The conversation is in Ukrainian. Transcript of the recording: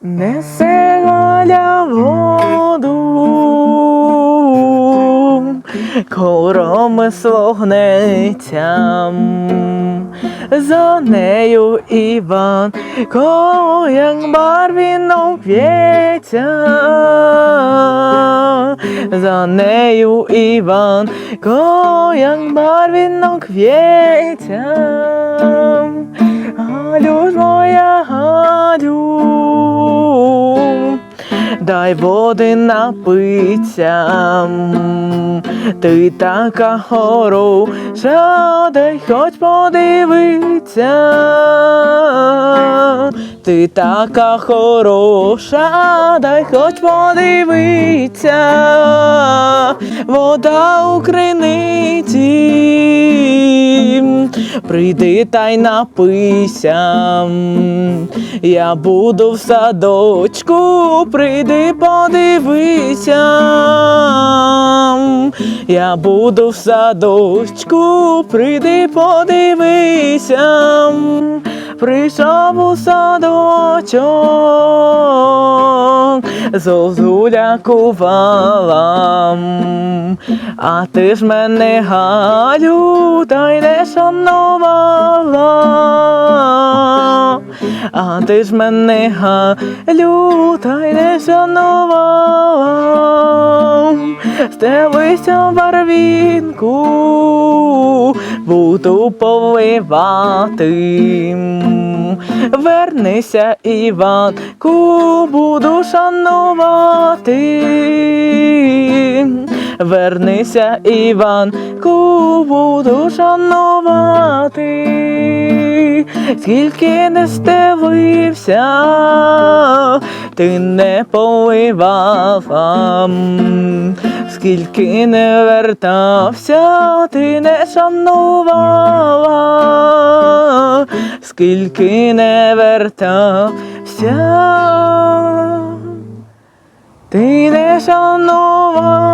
Несе галя воду, коромисло гнеться, за нею Іван, кояк барвінок в'ється, за нею Іван, кояк барвінок в'ється. Галю ж моя Галю, дай води напиться, ти така хороша, дай хоч подивиться, ти така хороша, дай хоч подивиться, вода у прийди та й напийся. Я буду в садочку, прийди подивися. Я буду в садочку, прийди подивися. Прийшов у садочок, зозуля кувала, а ти ж мене Галю, та й не шанувала, а ти ж мене Галю, та й не шанувала, стелися в барвінку, буду повивати. Вернися, Іванку, буду шанувати. Вернися, Іванку, буду шанувати. Скільки не стелився, ти не поливав, скільки не вертався, ти не шанувала, скільки не вертався, ти не шанувала.